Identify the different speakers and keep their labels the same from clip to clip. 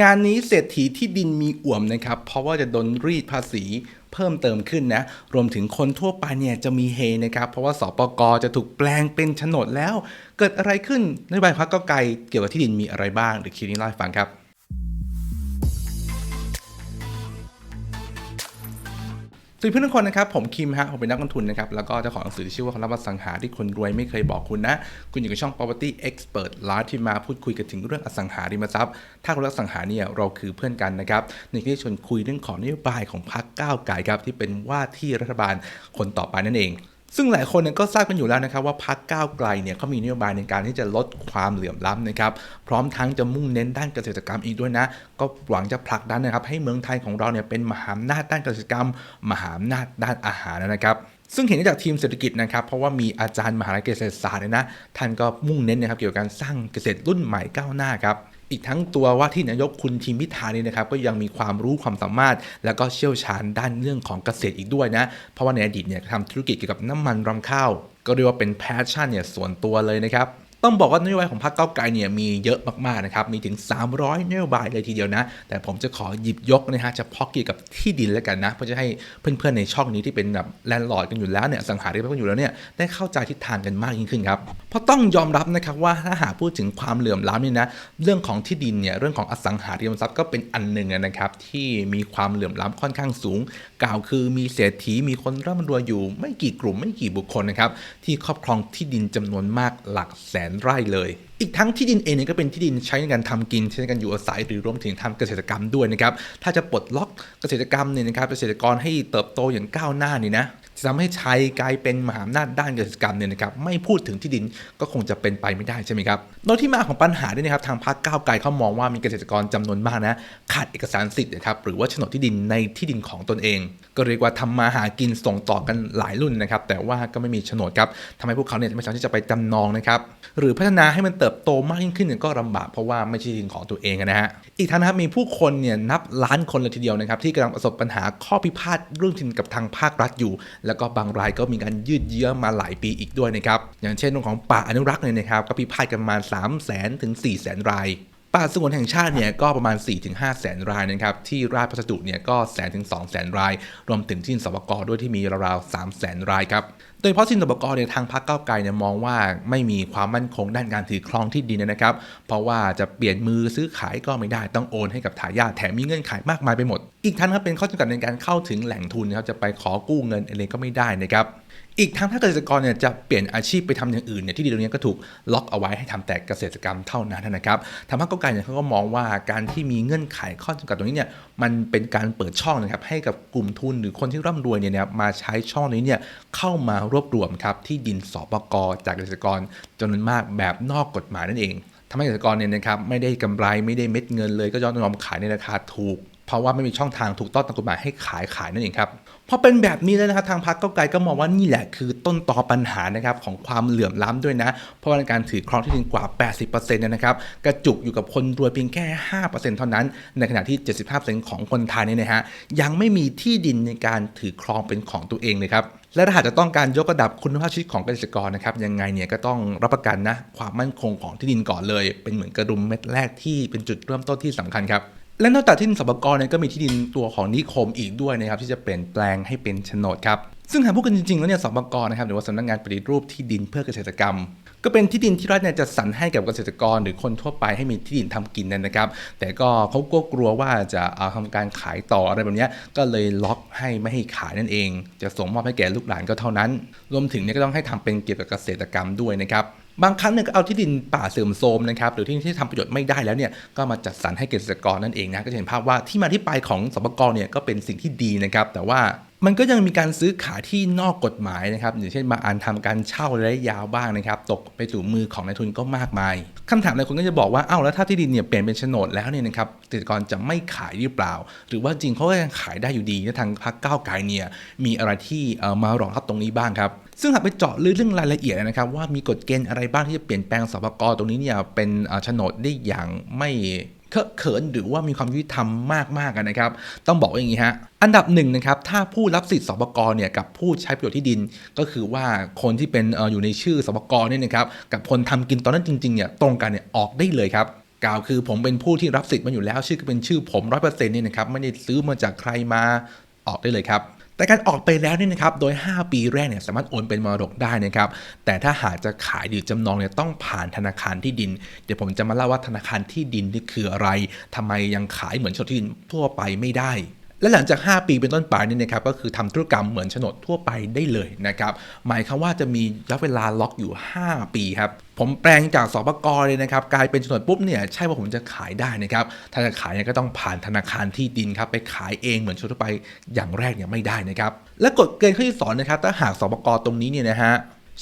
Speaker 1: งานนี้เศรษฐีที่ดินมีอ่วมนะครับ เพราะว่าจะโดนรีดภาษีเพิ่มเติมขึ้นนะ รวมถึงคนทั่วไปเนี่ยจะมีเฮนะครับ เพราะว่าสปกจะถูกแปลงเป็นโฉนดแล้ว เกิดอะไรขึ้นนโยบายพักเก้าไกลเกี่ยวกับที่ดินมีอะไรบ้างเดี๋ยวคลิปนี้เล่าให้ฟังครับ วัสดีเพื่อนทุกคนนะครับ ผมคิมฮะ ผมเป็นนักลงทุนนะครับ แล้วก็เจ้าของหนังสือที่ชื่อว่าคำรับอสังหาที่คนรวยไม่เคยบอกคุณนะ คุณอยู่กับช่อง property expert ล้าที่มาพูดคุยกันถึงเรื่องอสังหาริมทรัพย์ ถ้าคุณรักอสังหาเนี่ยเราคือเพื่อนกันนะครับในที่ชวนคุยเรื่องของนโยบายของพรรคก้าวไกลครับที่เป็นว่าที่รัฐบาลคนต่อไปนั่นเอง ซึ่งหลายคนเนี่ยก็ทราบกันอยู่แล้วนะครับว่าพรรคก้าวไกลเนี่ยเขามีนโยบายในการที่จะลดความเหลื่อมล้ำนะครับ พร้อมทั้งจะมุ่งเน้นด้านเกษตรกรรมอีกด้วยนะ ก็หวังจะผลักดันนะครับให้เมืองไทยของเราเนี่ยเป็นมหาอำนาจด้านเกษตรกรรม มหาอำนาจด้านอาหารนะครับซึ่งเห็นได้จากทีมเศรษฐกิจนะครับ เพราะว่ามีอาจารย์มหาวิทยาลัยเกษตรศาสตร์เนี่ยนะ ท่านก็มุ่งเน้นนะครับเกี่ยวกับการสร้างเกษตรรุ่นใหม่ก้าวหน้าครับ อีกทั้งตัวว่าที่นายกคุณทีมพิธานี่นะครับก็ยังมีความรู้ความสามารถ แล้วก็เชี่ยวชาญด้านเรื่องของเกษตรอีกด้วยนะ เพราะว่าในอดีตเนี่ยทำธุรกิจเกี่ยวกับน้ำมันรำข้าว ก็เรียกว่าเป็นแพชชั่นเนี่ยส่วนตัวเลยนะครับ ต้องบอกว่านโยบายของพรรคเก้าไกลเนี่ยมีเยอะมากๆนะครับ มีถึง 300 นโยบายเลยทีเดียวนะ แต่ผมจะขอหยิบยกนะฮะเฉพาะเกี่ยวกับที่ดินแล้วกันนะ เพื่อจะให้เพื่อนๆในช่องนี้ที่เป็นแบบแลนด์ลอร์ดกันอยู่แล้วเนี่ยอสังหาริมทรัพย์กันอยู่แล้วเนี่ยได้เข้าใจทิศทางกันมากยิ่งขึ้นครับ เพราะต้องยอมรับนะครับว่าถ้าหากพูดถึงความเหลื่อมล้ำเนี่ยนะเรื่องของที่ดินเนี่ยเรื่องของอสังหาริมทรัพย์ก็เป็นอันหนึ่งนะครับที่มีความเหลื่อมล้ำค่อนข้างสูง กล่าวคือมีเศรษฐีมีคนร่ำรวยอยู่ ไม่กี่กลุ่มไม่กี่บุคคลนะครับที่ครอบครองที่ดินจำนวนมากหลักแสนไร่เลย อีกทั้งที่ดินเองเนี่ยก็เป็นที่ดินใช้ในการทำกิน ใช้ในการอยู่อาศัยหรือรวมถึงทำเกษตรกรรมด้วยนะครับ ถ้าจะปลดล็อกเกษตรกรรมเนี่ยนะครับเกษตรกรให้เติบโตอย่างก้าวหน้านี่นะ จะทำให้ไทยกลายเป็นมหาอำนาจด้านเกษตรกรรมเนี่ยนะครับไม่พูดถึงที่ดินก็คงจะเป็นไปไม่ได้ใช่ไหมครับโดยที่มาของปัญหาด้วยนะครับทางพรรคก้าวไกลเขามองว่ามีเกษตรกรจำนวนมากนะขาดเอกสารสิทธิ์นะครับหรือว่าโฉนดที่ดินในที่ดินของตนเอง ก็เรียกว่าทำมาหากินส่งต่อกันหลายรุ่นนะครับแต่ว่าก็ไม่มีโฉนดครับทำให้พวกเขาเนี่ยไม่สามารถที่จะไปจำนองนะครับหรือพัฒนาให้มันเติบโตมากยิ่งขึ้นก็ลำบากเพราะว่าไม่ใช่ที่ดินของตัวเองนะฮะอีกทั้งนะครับมีผู้คนเนี่ยนับล้านคนเลยทีเดียวนะครับที่กำลังประสบปัญหาข้อพิพาทเรื่องทินกับทางภาครัฐอยู่แล้วก็บางรายก็มีการยืดเยื้อมาหลายปีอีกด้วยนะครับ อย่างเช่นเรื่องของป่าอนุรักษ์เนี่ยนะครับ ก็พิพาทกันมา 3 0 0 0 0 0ถึง4 0 0 0 0 รายป่าสงวนแห่งชาติเนี่ยก็ประมาณ 4-5 แสนรายนะครับ ที่ราชพัสดุเนี่ยก็แสนถึง2แสนราย รวมถึงที่ดินสปกด้วยที่มีราวๆ3แสนรายครับ ดยเฉพาะสินสปกเนี่ยทางพรรคก้าวไกลเนี่ยมองว่าไม่มีความมั่นคงด้านการถือครองที่ดินนะครับ เพราะว่าจะเปลี่ยนมือซื้อขายก็ไม่ได้ต้องโอนให้กับทายาทแถมมีเงื่อนไขมากมายไปหมด อีกทั้งครับเป็นข้อจำกัดในการเข้าถึงแหล่งทุนนะครับจะไปขอกู้เงินอะไรก็ไม่ได้นะครับ อีกทั้งถ้าเกษตรกรเนี่ยจะเปลี่ยนอาชีพไปทำอย่างอื่นเนี่ยที่ดินตรงนี้ก็ถูกล็อกเอาไว้ให้ทำแต่เกษตรกรรมเท่านั้นนะครับทางภาคก้าวไกลเนี่ยเขาก็มองว่าการที่มีเงื่อนไขข้อจำกัดตรงนี้เนี่ยมันเป็นการเปิดช่องนะครับให้กับกลุ่มทุนหรือคนที่ร่ำรวยเนี่ยมาใช้ช่องนี้เนี่ยเข้ามารวบรวมครับที่ดินสปกจากเกษตรกรจำนวนมากแบบนอกกฎหมายนั่นเองทำให้เกษตรกรเนี่ยนะครับไม่ได้กำไรไม่ได้เม็ดเงินเลยก็ยอมขายในราคาถูก เพราะว่าไม่มีช่องทางถูกต้องตามกฎหมายให้ขายขายนั่นเองครับพอเป็นแบบนี้แล้วนะครับทางพรรคก้าไกลก็มองว่านี่แหละคือต้นตอปัญหานะครับของความเหลื่อมล้ำด้วยนะ เพราะว่าการถือครองที่ดินกว่า 80%เนี่ยนะครับกระจุกอยู่กับคนรวยเพียงแค่ 5%เท่านั้น ในขณะที่ 75%ของคนไทยเนี่ยนะฮะยังไม่มีที่ดินในการถือครองเป็นของตัวเองเลยครับและถ้าหากจะต้องการยกระดับคุณภาพชีวิตของเกษตรกรนะครับยังไงเนี่ยก็ต้องรับประกันนะความมั่นคงของที่ดินก่อนเลย เป็นเหมือนกระดุมเม็ดแรกที่เป็นจุดเริ่มต้นที่สำคัญครับ และนอกจากที่ดินสปกรเนี่ยก็มีที่ดินตัวของนิคมอีกด้วยนะครับที่จะเปลี่ยนแปลงให้เป็นโฉนดครับซึ่งหากพูดกันจริงๆแล้วเนี่ยสปกรนะครับหรือว่าสำนักงานปฏิรูปที่ดินเพื่อเกษตรกรรม ก็เป็นที่ดินที่รัฐเนี่ยจะสรรให้กับเกษตรกรหรือคนทั่วไปให้มีที่ดินทำกินนั่นนะครับ แต่ก็เขาก็กลัวว่าจะเอาทำการขายต่ออะไรแบบนี้ก็เลยล็อกให้ไม่ให้ขายนั่นเอง จะส่งมอบให้แก่ลูกหลานก็เท่านั้น รวมถึงเนี่ยก็ต้องให้ทำเป็นเกี่ยวกับเกษตรกรรมด้วยนะครับ บางครั้งเนี่ยก็เอาที่ดินป่าเสื่อมโทรมนะครับหรือที่ที่ทำประโยชน์ไม่ได้แล้วเนี่ยก็มาจัดสรรให้เกษตรกรนั่นเองนะก็จะเห็นภาพว่าที่มาที่ไปของสปกรเนี่ยก็เป็นสิ่งที่ดีนะครับแต่ว่ามันก็ยังมีการซื้อขายที่นอกกฎหมายนะครับอย่างเช่นบางอันทำการเช่าระยะยาวบ้างนะครับ ตกไปสู่มือของนายทุนก็มากมายคำถามหลายคนก็จะบอกว่าเอ้าแล้วถ้าที่ดินเนี่ยเปลี่ยนเป็นโฉนดแล้วเนี่ยนะครับเกษตรกรจะไม่ขายหรือเปล่า หรือว่าจริงเขาก็ยังขายได้อยู่ดีและทางพรรคก้าวไกลเนี่ยมีอะไรที่เอ่อมารองรับตรงนี้บ้างครับ ซึ่งหากไปเจาะลึกเรื่องรายละเอียดนะครับ ว่ามีกฎเกณฑ์อะไรบ้างที่จะเปลี่ยนแปลงสปกรตรงนี้เนี่ยเป็นโฉนดได้อย่างไม่เคอะเขินหรือว่ามีความยุติธรรมมากๆกันนะครับ ต้องบอกอย่างนี้ฮะ อันดับหนึ่งนะครับ ถ้าผู้รับสิทธิ์สปกรเนี่ยกับผู้ใช้ประโยชน์ที่ดิน ก็คือว่าคนที่เป็นอยู่ในชื่อสปกรเนี่ยนะครับกับคนทำกินตอนนั้นจริงๆเนี่ยตรงกันเนี่ยออกได้เลยครับกล่าวคือผมเป็นผู้ที่รับสิทธิ์มาอยู่แล้ว ชื่อก็เป็นชื่อผมร้อยเปอร์เซ็นต์นี่นะครับไม่ได้ซื้อมาจากใครมาออกได้เลยครับ แต่การออกไปแล้วเนี่ยนะครับ โดย 5 ปีแรกเนี่ยสามารถโอนเป็นมรดกได้นะครับ แต่ถ้าหากจะขายหรือจำนองเนี่ยต้องผ่านธนาคารที่ดิน เดี๋ยวผมจะมาเล่าว่าธนาคารที่ดินนี่คืออะไรทำไมยังขายเหมือนโฉนดที่ดินทั่วไปไม่ได้ และหลังจาก 5 ปีเป็นต้นไปนี่นะครับก็คือทำธุรกรรมเหมือนโฉนดทั่วไปได้เลยนะครับหมายความว่าจะมีระยะเวลาล็อกอยู่ 5 ปีครับผมแปลงจากสปกเลยนะครับกลายเป็นโฉนดปุ๊บเนี่ยใช่ว่าผมจะขายได้นะครับถ้าจะขายเนี่ยก็ต้องผ่านธนาคารที่ดินครับไปขายเองเหมือนโฉนดทั่วไปอย่างแรกเนี่ยไม่ได้นะครับและกฎเกณฑ์ข้อที่สองนะครับถ้าหากสปกตรงนี้เนี่ยนะฮะ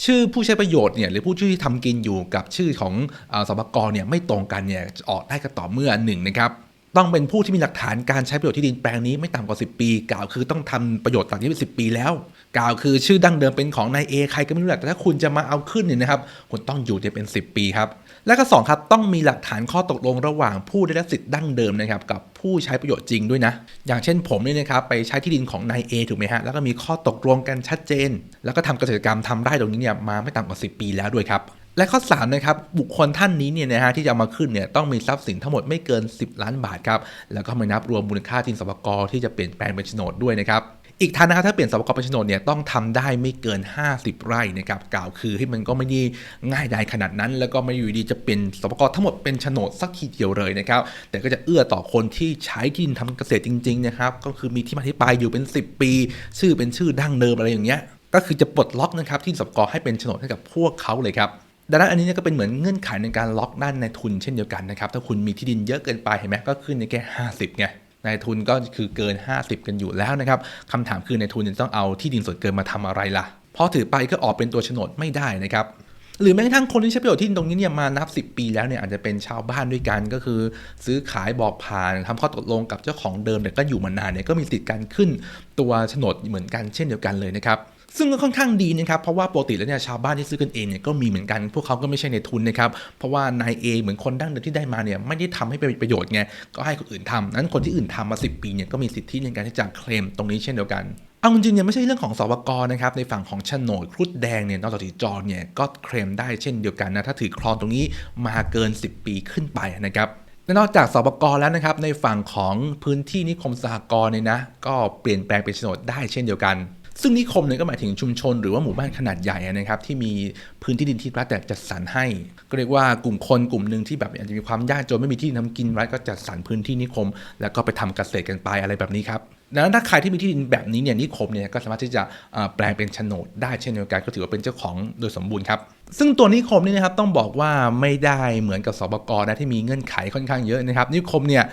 Speaker 1: ชื่อผู้ใช้ประโยชน์เนี่ยหรือผู้ที่ทำกินอยู่กับชื่อของอสปกเนี่ยไม่ตรงกันเนี่ยออกได้ก็ต่อเมื่อหนึ่งนะครับ ต้องเป็นผู้ที่มีหลักฐานการใช้ประโยชน์ที่ดินแปลงนี้ไม่ต่ำกว่า 10 ปี กล่าวคือต้องทำประโยชน์ต่างนี้เป็น10ปีแล้ว กล่าวคือชื่อดั้งเดิมเป็นของนายเอใครก็ไม่รู้แหละแต่ถ้าคุณจะมาเอาขึ้นเนี่ยนะครับคุณต้องอยู่จะเป็น 10 ปีครับและก็สองครับต้องมีหลักฐานข้อตกลงระหว่างผู้ได้รับสิทธิ์ดั้งเดิมนะครับกับผู้ใช้ประโยชน์จริงด้วยนะ อย่างเช่นผมเนี่ยนะครับไปใช้ที่ดินของนายเอถูกไหมฮะแล้วก็มีข้อตกลงกันชัดเจน แล้วก็ทำเกษตรกรรมทำไร่ตรงนี้เนี่ยมาไม่ต่ำกว่า 10 ปีแล้วด้วยครับ และข้อ3นะครับบุคคลท่านนี้เนี่ยนะฮะที่จะเอามาขึ้นเนี่ยต้องมีทรัพย์สินทั้งหมดไม่เกิน 10 ล้านบาทครับแล้วก็ไม่นับรวมมูลค่าที่สปกที่จะเปลี่ยนแปลงเป็นโฉนดด้วยนะครับอีกทางนะครับถ้าเปลี่ยนสปกเป็นโฉนดเนี่ยต้องทำได้ไม่เกิน 50 ไร่นะครับกล่าวคือให้มันก็ไม่ได้ง่ายดายขนาดนั้น แล้วก็ไม่อยู่ดีจะเป็นสปกทั้งหมดเป็นโฉนดสักทีเดียวเลยนะครับแต่ก็จะเอื้อต่อคนที่ใช้ที่ดินทำเกษตรจริงๆนะครับก็คือมีที่มาที่ไปอยู่เป็น 10 ปี ชื่อเป็นชื่อดั้งเดิมอะไรอย่างเงี้ยก็คือจะปลดล็อกนะครับที่สปกให้เป็นโฉนดให้กับพวกเขาเลยครับ ดังนั้นอันนี้ก็เป็นเหมือนเงื่อนไขในการล็อกด้านในทุนเช่นเดียวกันนะครับ ถ้าคุณมีที่ดินเยอะเกินไปเห็นไหมก็ขึ้นในแค่ 50ไงนายทุนก็คือเกิน 50 กันอยู่แล้วนะครับคำถามคือนายทุนจะต้องเอาที่ดินส่วนเกินมาทำอะไรล่ะพอถือไปก็ออกเป็นตัวโฉนดไม่ได้นะครับหรือแม้กระทั่งคนที่ใช้ประโยชน์ที่ดินตรงนี้เนี่ยมานับ 10 ปีแล้วเนี่ยอาจจะเป็นชาวบ้านด้วยกันก็คือ ซื้อขายบอกผ่านทำข้อตกลงกับเจ้าของเดิมแต่ก็อยู่มานานเนี่ยก็มีสิทธิ์การขึ้นตัวโฉนดเหมือนกันเช่นเดียวกันเลยนะครับ ซึ่งก็ค่อนข้างดีนะครับเพราะว่าปกติแล้วเนี่ยชาวบ้านที่ซื้อกันเองเนี่ยก็มีเหมือนกัน พวกเขาก็ไม่ใช่ในทุนนะครับเพราะว่านายเอเหมือนคนดั้งเดิมที่ได้มาเนี่ยไม่ได้ทำให้เป็นประโยชน์ไงก็ให้คนอื่นทำนั้นคนที่อื่นทำมา 10 ปีเนี่ยก็มีสิทธิในการที่จะเคลมตรงนี้เช่นเดียวกันเอาจริงๆเนี่ยไม่ใช่เรื่องของสวกนะครับในฝั่งของโฉนดครุฑแดงเนี่ยนอกจากถือจอเนี่ยก็เคลมได้เช่นเดียวกันนะถ้าถือครองตรงนี้มาเกิน 10 ปีขึ้นไปนะครับนอกจากสปกแล้วนะครับในฝั่งของพื้นที่นิคมสหกรณ์เนี่ยนะก็เปลี่ยนแปลงเป็นโฉนดได้เช่นเดียวกัน ซึ่งนิคมเนี่ยก็หมายถึงชุมชน หรือว่าหมู่บ้านขนาดใหญ่นะครับที่มีพื้นที่ดินที่รัฐจัดสรรให้ ก็เรียกว่ากลุ่มคนกลุ่มหนึ่งที่แบบอาจจะมีความยากจนไม่มีที่ทำกินรัฐก็จัดสรรพื้นที่นิคม แล้วก็ไปทำเกษตรกันไปอะไรแบบนี้ครับดังนั้นถ้าใครที่มีที่ดินแบบนี้เนี่ยนิคมเนี่ยก็สามารถที่จะแปลงเป็นโฉนดได้เช่นเดียวกันก็ถือว่าเป็นเจ้าของโดยสมบูรณ์ครับซึ่งตัวนิคมนี่นะครับต้องบอกว่าไม่ได้เหมือนกับสบกนะที่มีเงื่อนไขค่อนข้างเยอะนะครับนิคมเนี่ย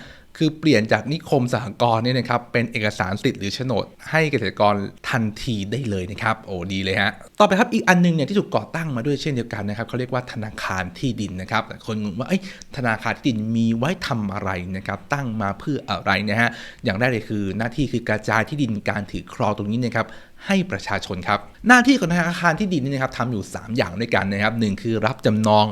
Speaker 1: คือเปลี่ยนจากนิคมสหกรณ์เนี่ยนะครับเป็นเอกสารสิทธิ์หรือโฉนด ให้เกษตรกรทันทีได้เลยนะครับโอ้ดีเลยฮะต่อไปครับอีกอันหนึงเนี่ยที่ถูกก่อตั้งมาด้วยเช่นเดียวกันนะครับเขาเรียกว่าธนาคารที่ดินนะครับคนงงว่าเอ้ธนาคารที่ดินมีไว้ทำอะไรนะครับตั้งมาเพื่ออะไรนะฮะอย่างแรกเลยคือหน้าที่คือกระจายที่ดินการถือครองตรงนี้นะครับให้ประชาชนครับ หน้าที่ของธนาคารที่ดินนี่นะครับทำอยู่ 3 อย่างด้วยกันนะครับหนึ่งคือรับจำนอง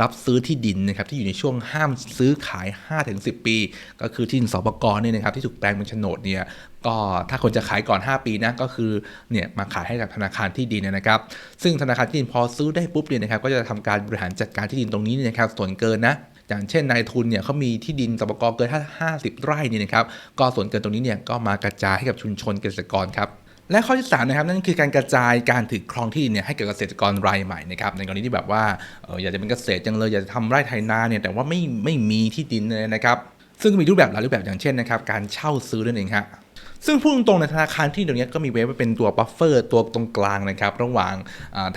Speaker 1: รับซื้อที่ดินนะครับที่อยู่ในช่วงห้ามซื้อขาย 5-10 ปี ก็คือที่ดินสปกรเนี่ยนะครับที่ถูกแปลงเป็นโฉนดเนี่ยก็ถ้าคนจะขายก่อน 5 ปีนะก็คือเนี่ยมาขายให้กับธนาคารที่ดินนะครับ ซึ่งธนาคารที่ดินพอซื้อได้ปุ๊บเนี่ยนะครับก็จะทำการบริหารจัดการที่ดินตรงนี้เนี่ยนะครับส่วนเกินนะอย่างเช่นนายทุนเนี่ยเขามีที่ดินสปกรเกิน 50 ไร่เนี่ยนะครับก็ส่วนเกินตรงนี้เนี่ยก็มากระจายให้กับชุมชนเกษตรกรครับ และข้อที่3นะครับนั่นคือการกระจายการถือครองที่ดินเนี่ยให้กับเกษตรกรรายใหม่นะครับในกรณีที่แบบว่าเอออยากจะเป็นเกษตรจังเลยอยากจะทำไร่ไถนาเนี่ยแต่ว่าไม่ไม่มีที่ดินเลยนะครับซึ่งมีรูปแบบหลายรูปแบบอย่างเช่นนะครับการเช่าซื้อนั่นเองฮะ ซึ่งพูดตรงๆในธนาคารที่ตรงนี้ก็มีเว้เป็นตัวบัฟเฟอร์ตัวตรงกลางนะครับ ระหว่าง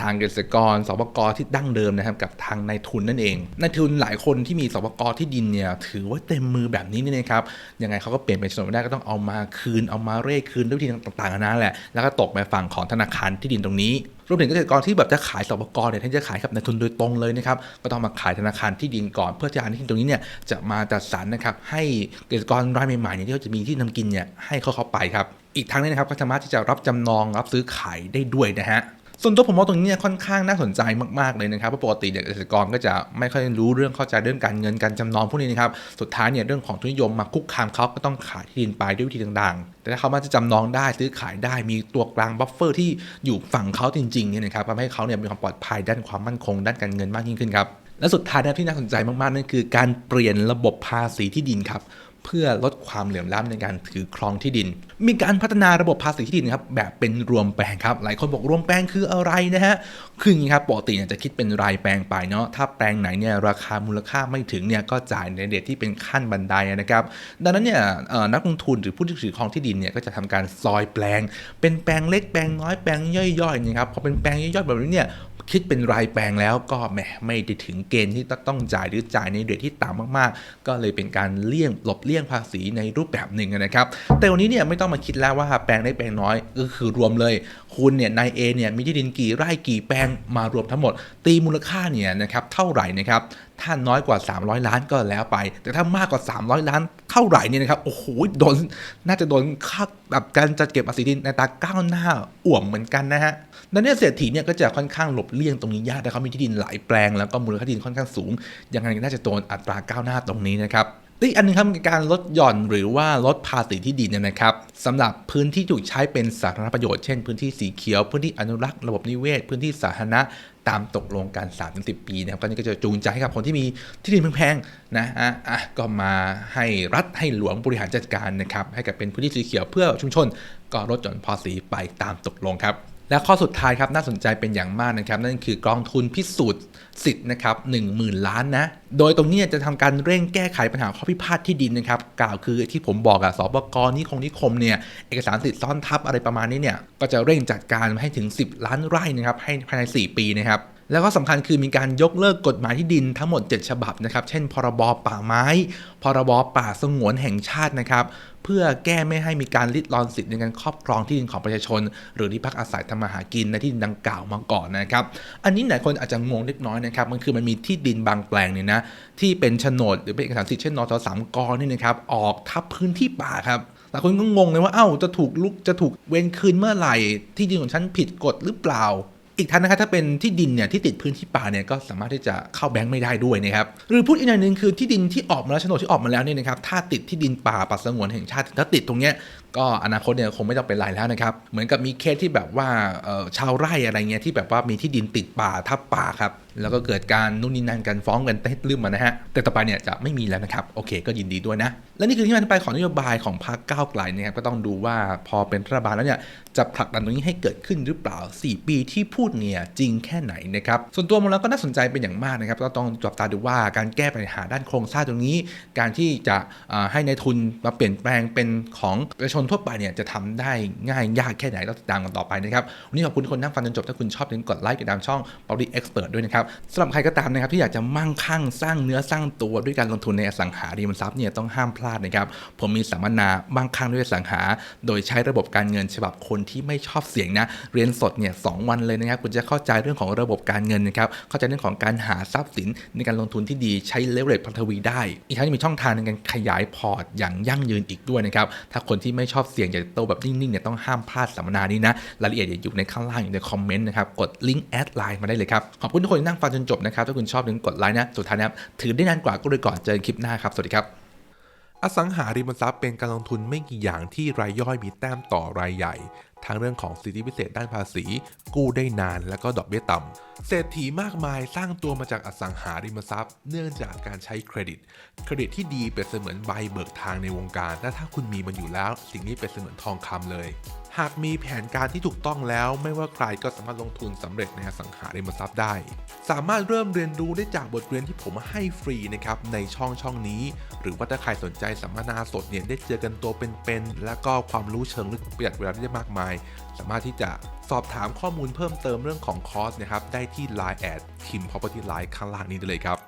Speaker 1: ทางเกษตรกรสปกที่ดั้งเดิมนะครับ กับทางนายทุนนั่นเองนายทุนหลายคนที่มีสปกที่ดินเนี่ยถือว่าเต็มมือแบบนี้นี่นะครับยังไงเขาก็เปลี่ยนเป็นโฉนดไม่ได้ก็ต้องเอามาคืนเอามาเร่คืนด้วยวิธีต่างๆนานแหละแล้วก็ตกไปฝั่งของธนาคารที่ดินตรงนี้ รวมถึงเกษตรกรที่แบบจะขายสปกรเนี่ยท่านจะขายกับนายทุนโดยตรงเลยนะครับก็ต้องมาขายธนาคารที่ดินก่อน เพื่อที่ที่ดินตรงนี้เนี่ยจะมาจัดสรรนะครับให้เกษตรกรรายใหม่ๆเนี่ยที่เขาจะมีที่ทำกินเนี่ยให้เขาเข้าไปครับอีกทั้งนี้นะครับก็สามารถที่จะรับจำนองรับซื้อขายได้ด้วยนะฮะ ส่วนตัวผมว่าตรงนี้เนี่ยค่อนข้างน่าสนใจมากๆเลยนะครับเพราะปกติเนี่ยเกษตรกรก็จะไม่ค่อยรู้เรื่องเข้าใจเรื่องการเงินการจำนองพวกนี้นะครับสุดท้ายเนี่ยเรื่องของทุนนิยมมาคุกคามเขาก็ต้องขายที่ดินไปด้วยวิธีต่างๆ แต่ถ้าเขามาจะจำนองได้ซื้อขายได้มีตัวกลางบัฟเฟอร์ที่อยู่ฝั่งเขาจริงๆเนี่ยนะครับทำให้เขาเนี่ยมีความปลอดภัยด้านความมั่นคง ด้านการเงินมากยิ่งขึ้นครับและสุดท้ายนะที่น่าสนใจมากๆนั่นคือการเปลี่ยนระบบภาษีที่ดินครับ เพื่อลดความเหลื่อมล้ำในการถือครองที่ดิน มีการพัฒนาระบบภาษีที่ดินครับแบบเป็นรวมแปลงครับ หลายคนบอกรวมแปลงคืออะไรนะฮะ คืออย่างนี้ครับปกติเนี่ยจะคิดเป็นรายแปลงไปเนาะ ถ้าแปลงไหนเนี่ยราคามูลค่าไม่ถึงเนี่ยก็จ่ายในเดทที่เป็นขั้นบันไดนะครับ ดังนั้นเนี่ยนักลงทุนหรือผู้ที่ถือครองที่ดินเนี่ยก็จะทำการซอยแปลง เป็นแปลงเล็กแปลงน้อยแปลงย่อยๆนะครับ พอเป็นแปลงย่อยๆแบบนี้เนี่ยคิดเป็นรายแปลงแล้วก็แหมไม่ได้ถึงเกณฑ์ที่ต้องจ่ายหรือจ่ายในเรทที่ต่ำมากๆ ก็เลยเป็นการเลี่ยงหลบเลี่ยงภาษีในรูปแบบหนึ่งนะครับ แต่วันนี้เนี่ยไม่ต้องมาคิดแล้วว่าแปลงเล็กแปลงน้อยก็คือรวมเลย คุณเนี่ยนายเอเนี่ยมีที่ดินกี่ไร่กี่แปลงมารวมทั้งหมด ตีมูลค่าเนี่ยนะครับเท่าไหร่นะครับถ้าน้อยกว่า 300 ล้านก็แล้วไป แต่ถ้ามากกว่า 300 ล้านเท่าไหร่เนี่ยนะครับ โอ้โห โดน น่าจะโดนค่าแบบการจัดเก็บภาษีดินในตาก้าวหน้าอ่วมเหมือนกันนะฮะดังนั้นเศรษฐีเนี่ยก็จะค่อนข้างหลบเลี่ยงตรงนี้ยากแต่เขามีที่ดินหลายแปลง แล้วก็มูลค่าดินค่อนข้างสูง ยังไงก็น่าจะโดนอัตราก้าวหน้าตรงนี้นะครับ อีกอันหนึงครับการลดหย่อนหรือว่าลดภาษีที่ดินเนยนะครับสำหรับพื้นที่ถูกใช้เป็นสาธารณประโยชน์เช่นพื้นที่สีเขียว พื้นที่อนุรักษ์ระบบนิเวศ พื้นที่สาธารณะตามตกลงการ3 10 ปีนะครับก็นี่ก็จะจูงใจให้กับคนที่มีที่ดินแพงๆนะอะอะก็มาให้รัฐให้หลวงบริหารจัดการนะครับให้กับเป็นพื้นที่สีเขียวเพื่อชุมชน ก็ลดหย่อนภาษีไปตามตกลงครับ และข้อสุดท้ายครับน่าสนใจเป็นอย่างมากนะครับ นั่นคือกองทุนพิสูจน์สิทธิ์นะครับหนึ่งล้านนะ โดยตรงนี้จะทำการเร่งแก้ไขปัญหาข้อพิพาทที่ดินนะครับ กล่าวคือที่ผมบอกอะสบกนิคงนิคมเนี่ยเอกสารสิทธิ์ซ้อนทับอะไรประมาณนี้เนี่ยก็จะเร่งจัดการให้ถึง 10 ล้านไร่นะครับให้ภายใน 4 ปีนะครับ แล้วก็สำคัญคือมีการยกเลิกกฎหมายที่ดินทั้งหมด 7 ฉบับนะครับ เช่น พรบป่าไม้ พรบป่าสงวนแห่งชาตินะครับ เพื่อแก้ไม่ให้มีการลิดรอนสิทธิ์ในการครอบครองที่ดินของประชาชน หรือที่พักอาศัยทำมาหากินในที่ดินดังกล่าวมาก่อนนะครับ อันนี้หลายคนอาจจะงงเล็กน้อยนะครับ มันคือมันมีที่ดินบางแปลงเนี่ยนะที่เป็นโฉนดหรือเป็นเอกสารสิทธิ์เช่นนทสามกนี่นะครับออกทับพื้นที่ป่าครับหลายคนก็งงเลยว่าเอ้าจะถูกลุกจะถูกเว้นคืนเมื่อไหร่ ที่ดินของฉันผิดกฎหรือเปล่า อีกทั้งนะครับถ้าเป็นที่ดินเนี่ยที่ติดพื้นที่ป่าเนี่ยก็สามารถที่จะเข้าแบงค์ไม่ได้ด้วยนะครับหรือพูดอีกอย่างหนึ่งคือที่ดินที่ออกมาแล้วโฉนดที่ออกมาแล้วเนี่ยนะครับถ้าติดที่ดินป่าป่าสงวนแห่งชาติถ้าติดตรงเนี้ยก็อนาคตเนี่ยคงไม่ต้องเป็นไรแล้วนะครับ เหมือนกับมีเคสที่แบบว่าชาวไร่อะไรเงี้ยที่แบบว่ามีที่ดินติดป่าทับป่าครับ แล้วก็เกิดการนู่นนี่นั่นกันฟ้องกันให้ลืมมานะฮะ แต่ต่อไปเนี่ยจะไม่มีแล้วนะครับ โอเคก็ยินดีด้วยนะ และนี่คือที่มาที่ไปของนโยบายของพรรคก้าวไกลนะครับก็ต้องดูว่าพอเป็นรัฐบาลแล้วเนี่ยจะผลักดันตรงนี้ให้เกิดขึ้นหรือเปล่า 4 ปีที่พูดเนี่ยจริงแค่ไหนนะครับส่วนตัวมองแล้วก็น่าสนใจเป็นอย่างมากนะครับก็ต้องจับตาดูว่าการแก้ปัญหาด้านโครงสร้างตรงนี้ การที่จะให้ในายทุนมาเปลี่ยนแปลงเป็นของประชาชนทั่วไปเนี่ยจะทำได้ง่ายยากแค่ไหนเราติดตามกันต่อไปนะครับ วันนี้ขอบคุณทุกคนนั่งฟังจนจบ ถ้าคุณชอบอย่าลืมกดไลค์กดติดตามช่อง Public Expert ด้วยนะครับสำหรับใครก็ตามนะครับที่อยากจะมั่งคั่งสร้างเนื้อสร้างตัวด้วยการลงทุนในอสังหาริมทรัพย์เนี่ยต้องห้ามพลาดนะครับผมมีสัมมนามั่งคั่งด้วยอสังหา โดยใช้ระบบการเงินฉบับคนที่ไม่ชอบเสียงนะเรียนสดเนี่ยสองวันเลยนะครับคุณจะเข้าใจเรื่องของระบบการเงินนะครับเข้าใจเรื่องของการหาทรัพย์สินในการลงทุนที่ดีใช้เลเวลพันธวีได้ อีกทั้งยังมีช่องทางในการขยายพอร์ตอย่างยั่งยืนอีกด้วยนะครับถ้าคนที่ไม่ชอบเสี่ยงอยากโตแบบนิ่งๆเนี่ยต้องห้ามพลาดสัมมนานี้นะรายละเอียดอยู่ในข้างล่างอยู่ในคอมเมนต์นะครับกดลิงก์แอดไลน์มาได้เลยครับขอบคุณทุกคนที่นั่งฟังจนจบนะครับถ้าคุณชอบอย่ากดไลค์นะสุดท้ายนะถือได้นานกว่าก็เลยก่อนเจอกันคลิปหน้าครับสวัสดีครับอสังหาริมทรัพย์เป็นการลงทุนไม่กี่อย่างที่รายย่อยมีแต้มต่อรายใหญ่ ทั้งเรื่องของสิทธิพิเศษด้านภาษี กู้ได้นานและก็ดอกเบี้ยต่ำเศรษฐีมากมายสร้างตัวมาจากอสังหาริมทรัพย์ เนื่องจากการใช้เครดิต เครดิตที่ดีเป็นเสมือนใบเบิกทางในวงการและถ้าคุณมีมันอยู่แล้ว สิ่งนี้เป็นเสมือนทองคำเลย หากมีแผนการที่ถูกต้องแล้ว ไม่ว่าใครก็สามารถลงทุนสำเร็จในอสังหาริมทรัพย์ได้ สามารถเริ่มเรียนรู้ได้จากบทเรียนที่ผมให้ฟรีนะครับในช่องช่องนี้ หรือว่าถ้าใครสนใจสัมมนาสดเนี่ยได้เจอกันตัวเป็นๆแล้วก็ความรู้เชิงลึกประหยัดเวลาได้มากมาย สามารถที่จะสอบถามข้อมูลเพิ่มเติมเรื่องของคอร์สนะครับได้ที่ Line แอด Kim Property Line ข้างล่างนี้ได้เลยครับ